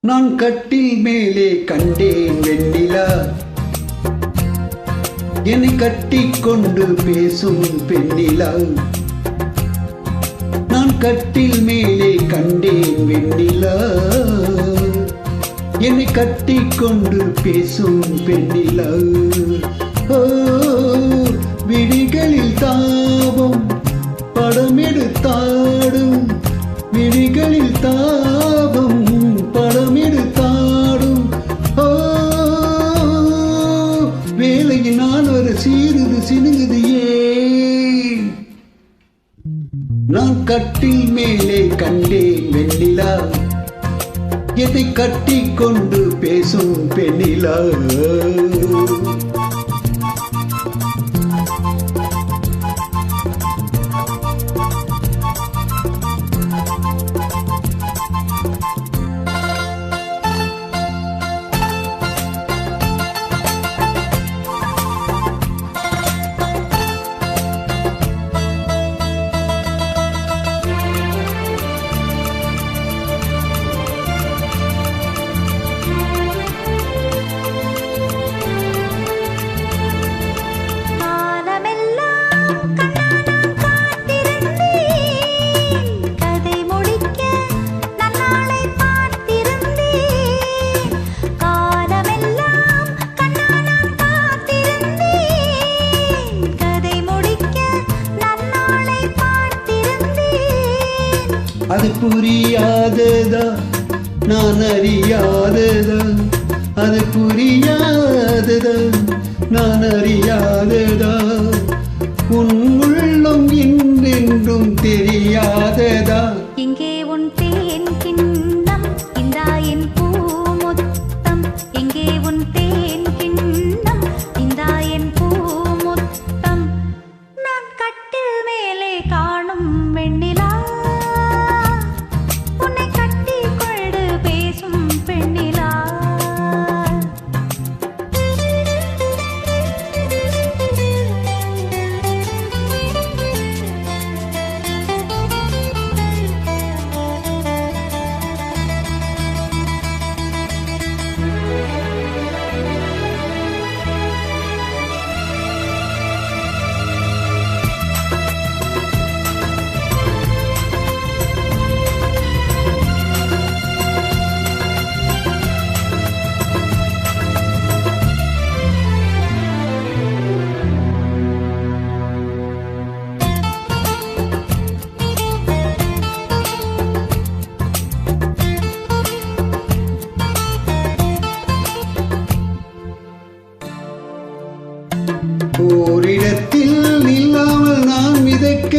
நான் கட்டில் மேலே கண்டேன் வெண்ணிலா. என்னை கட்டிக்கொண்டு பேசும் பெண்ணிலா. நான் கட்டில் மேலே கண்டேன் வெண்ணிலா. என்னை கட்டிக்கொண்டு பேசும் பெண்ணிலா. விழிகளில் தாபம் படம் தாபம் படமெடுத்தாடும் ஓ வேலையினால் ஒரு சீருது சினுங்குது நான் கட்டில் மேலே கண்டேன் வெண்ணிலா. எதை கட்டிக்கொண்டு பேசும் பெண்ணிலா? அது புரியாததா? நான் அறியாததா? அது புரியாததா? நான் அறியாததா? உன் உள்ளம் இன்னென்றும் தெரியாததா? ஓரிடத்தில் நில்லாமல் நான் மிதக்க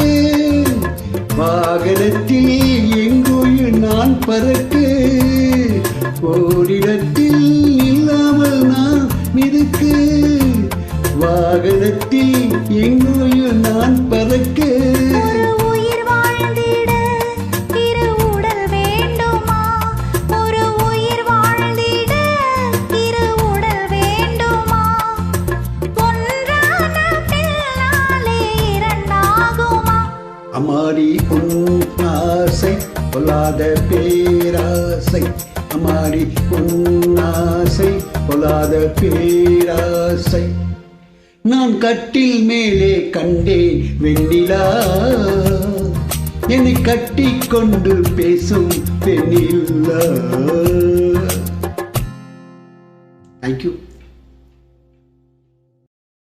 வாகனத்தில் எங்கோயும் நான் பறக்க ஓரிடத்தில் நில்லாமல் நான் மிதக்க வாகனத்தில் எங்கோயும் நான் பறக்க அமாரி உன் ஆசை பொல்லாத பேராசை. அமாரி உன் ஆசை பொல்லாத பேராசை. நான் கட்டில் மேலே கண்டேன் வெண்ணிலா. என்னை கட்டி கொண்டு பேசும் பெண்ணில்லா தேங்க்யூ